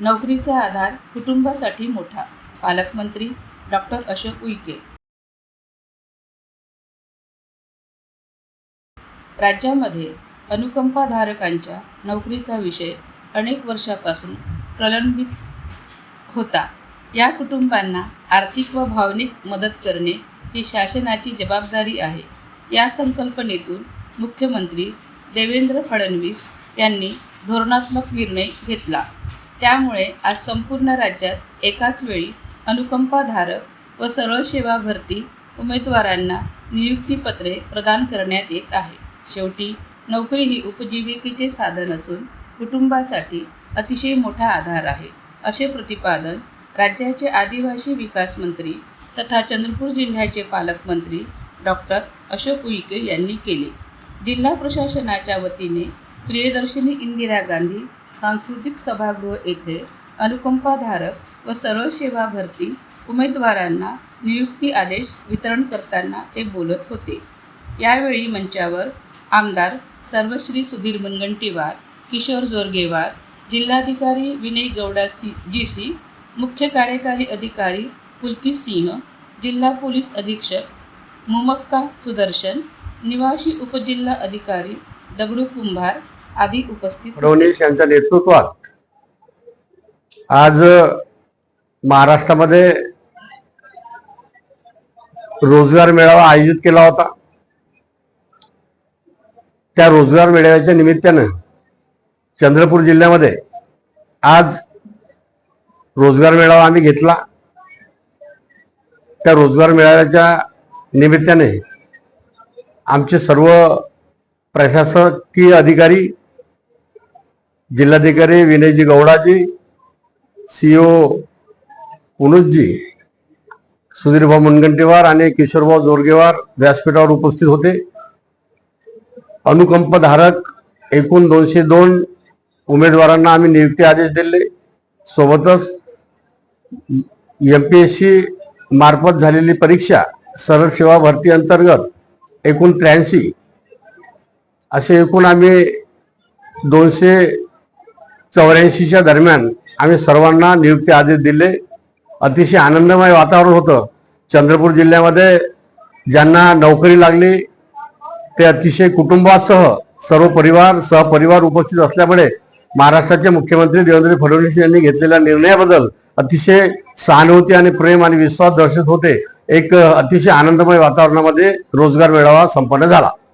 नोकरीचा आधार कुटुंबासाठी मोठा पालकमंत्री डॉक्टर अशोक उईके. राज्यामध्ये अनुकंपाधारकांच्या नोकरीचा विषय अनेक वर्षापासून प्रलंबित होता. या कुटुंबांना आर्थिक व भावनिक मदत करणे ही शासनाची जबाबदारी आहे. या संकल्पनेतून मुख्यमंत्री देवेंद्र फडणवीस यांनी धोरणात्मक निर्णय घेतला. त्यामुळे आज संपूर्ण राज्यात एकाच वेळी अनुकंपाधारक व सरळ सेवा भरती उमेदवारांना नियुक्तीपत्रे प्रदान करण्यात येत आहे. शेवटी नोकरी ही उपजीविकेचे साधन असून कुटुंबासाठी अतिशय मोठा आधार आहे. असे प्रतिपादन राज्याचे आदिवासी विकास मंत्री तथा चंद्रपूर जिल्ह्याचे पालकमंत्री डॉक्टर अशोक उईके यांनी केले. जिल्हा प्रशासनाच्या वतीने प्रियदर्शिनी इंदिरा गांधी सांस्कृतिक सभागृह येथे अनुकंपाधारक व सरळ सेवा भरती उमेदवारांना नियुक्ती आदेश वितरण करताना ते बोलत होते. यावेळी मंचावर आमदार सर्वश्री सुधीर मुनगंटीवार किशोर जोरगेवार जिल्हाधिकारी Vinay Gowda C G C मुख्य कार्यकारी अधिकारी पुलकित सिंह जिल्हा पोलीस अधीक्षक मुमक्का सुदर्शन निवासी उपजिल्हा अधिकारी दगडू कुंभार आदी उपस्थित फडणवीस यांच्या नेतृत्वात आज महाराष्ट्रामध्ये रोजगार मेळावा आयोजित केला होता. त्या रोजगार मेळाव्याच्या निमित्तानं चंद्रपूर जिल्ह्यामध्ये आज रोजगार मेळावा आम्ही घेतला. त्या रोजगार मेळाव्याच्या निमित्ताने आमचे सर्व प्रशासकीय अधिकारी जिल्हाधिकारी विनयजी गौडाजी सीओ पुनुजी सुधीरभाऊ मुनगंटीवार आणि किशोरभाऊ जोरगेवार व्यासपीठावर उपस्थित होते. अनुकंपधारक एकूण दोनशे दोन उमेदवारांना आम्ही नियुक्ती आदेश दिले. सोबतच एम पी एस सी मार्फत झालेली परीक्षा सरळ सेवा भरती अंतर्गत एकूण त्र्याऐंशी असे एकूण आम्ही दोनशे चौऱ्याऐंशीच्या दरम्यान आम्ही सर्वांना नियुक्ती आदेश दिले. अतिशय आनंदमय वातावरण होतं. चंद्रपूर जिल्ह्यामध्ये ज्यांना नोकरी लागली ते अतिशय कुटुंबासह सर्व परिवार सहपरिवार उपस्थित असल्यामुळे महाराष्ट्राचे मुख्यमंत्री देवेंद्र फडणवीस यांनी घेतलेल्या निर्णयाबद्दल अतिशय सहानुभूती आणि प्रेम आणि विश्वास दर्शक होते. एक अतिशय आनंदमय वातावरणामध्ये रोजगार मेळावा संपन्न झाला.